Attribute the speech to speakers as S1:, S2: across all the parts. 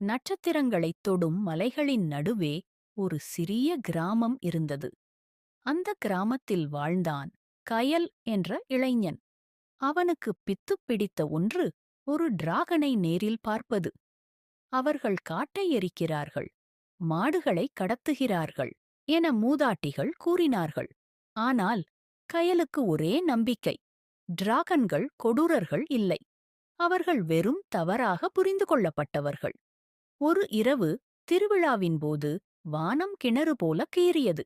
S1: நட்சத்திரங்களைத் தொடும் மலைகளின் நடுவே ஒரு சிறிய கிராமம் இருந்தது. அந்த கிராமத்தில் வாழ்ந்தான் கயல் என்ற இளைஞன். அவனுக்கு பித்துப் பிடித்த ஒன்று ஒரு டிராகனை நேரில் பார்ப்பது. அவர்கள் காட்டை எரிக்கிறார்கள் மாடுகளை கடத்துகிறார்கள் என மூதாட்டிகள் கூறினார்கள். ஆனால் கயலுக்கு ஒரே நம்பிக்கை டிராகன்கள் கொடூரர்கள் இல்லை. அவர்கள் வெறும் தவறாக புரிந்து கொள்ளப்பட்டவர்கள். ஒரு இரவு திருவிழாவின் போது வானம் கிணறு போல கீறியது.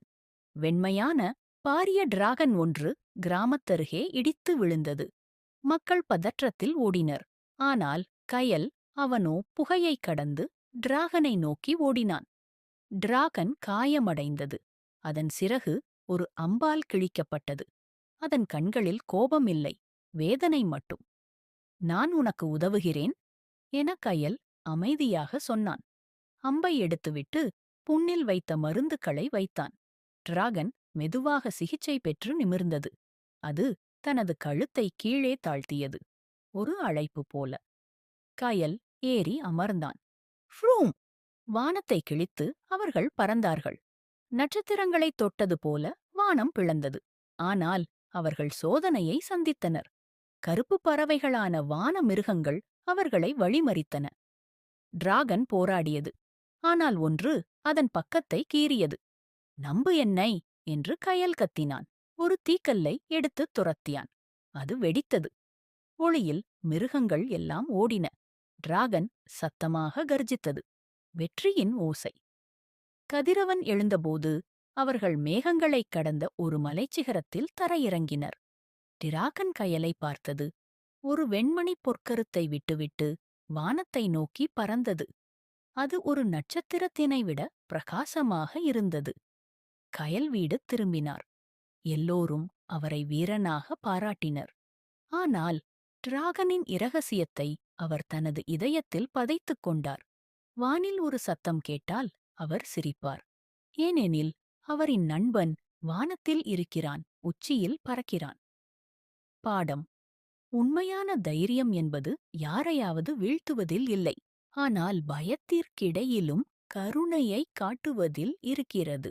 S1: வெண்மையான பாரிய டிராகன் ஒன்று கிராமத்தருகே இடித்து விழுந்தது. மக்கள் பதற்றத்தில் ஓடினர். ஆனால் கயல் அவனோ புகையைக் கடந்து டிராகனை நோக்கி ஓடினான். டிராகன் காயமடைந்தது. அதன் சிறகு ஒரு அம்பால் கிழிக்கப்பட்டது. அதன் கண்களில் கோபமில்லை வேதனை மட்டும். நான் உனக்கு உதவுகிறேன் என கயல் அமைதியாக சொன்னான். அம்பை எடுத்துவிட்டு புண்ணில் வைத்த மருந்துகளை வைத்தான். டிராகன் மெதுவாக சிகிச்சை பெற்று நிமிர்ந்தது. அது தனது கழுத்தை கீழே தாழ்த்தியது. ஒரு அழைப்பு போல. கயல் ஏறி அமர்ந்தான். ஃப்ரூம் வானத்தை கிழித்து அவர்கள் பறந்தார்கள். நட்சத்திரங்களைத் தொட்டது போல வானம் பிளந்தது. ஆனால் அவர்கள் சோதனையை சந்தித்தனர். கருப்பு பறவைகளான வான மிருகங்கள் அவர்களை வழிமறித்தன. டிராகன் போராடியது. ஆனால் ஒன்று அதன் பக்கத்தை கீறியது. நம்பு என்னை என்று கயல் கத்தினான். ஒரு தீக்கல்லை எடுத்துத் துரத்தியான் அது வெடித்தது. ஒளியில் மிருகங்கள் எல்லாம் ஓடின. டிராகன் சத்தமாக கர்ஜித்தது. வெற்றியின் ஓசை. கதிரவன் எழுந்தபோது அவர்கள் மேகங்களைக் கடந்த ஒரு மலைச்சிகரத்தில் தரையிறங்கினர். டிராகன் கயலை பார்த்தது. ஒரு வெண்மணிப் பொற்கருத்தை விட்டுவிட்டு வானத்தை நோக்கி பறந்தது. அது ஒரு நட்சத்திரத்தினை விட பிரகாசமாக இருந்தது. கயல் வீடு திரும்பினார். எல்லோரும் அவரை வீரனாக பாராட்டினர். ஆனால் டிராகனின் இரகசியத்தை அவர் தனது இதயத்தில் பதைத்துக் கொண்டார். வானில் ஒரு சத்தம் கேட்டால் அவர் சிரிப்பார். ஏனெனில் அவரின் நண்பன் வானத்தில் இருக்கிறான் உச்சியில் பறக்கிறான். பாடம். உண்மையான தைரியம் என்பது யாரையாவது வீழ்த்துவதில் இல்லை. ஆனால் பயத்திற்கிடையிலும் கருணையை காட்டுவதில் இருக்கிறது.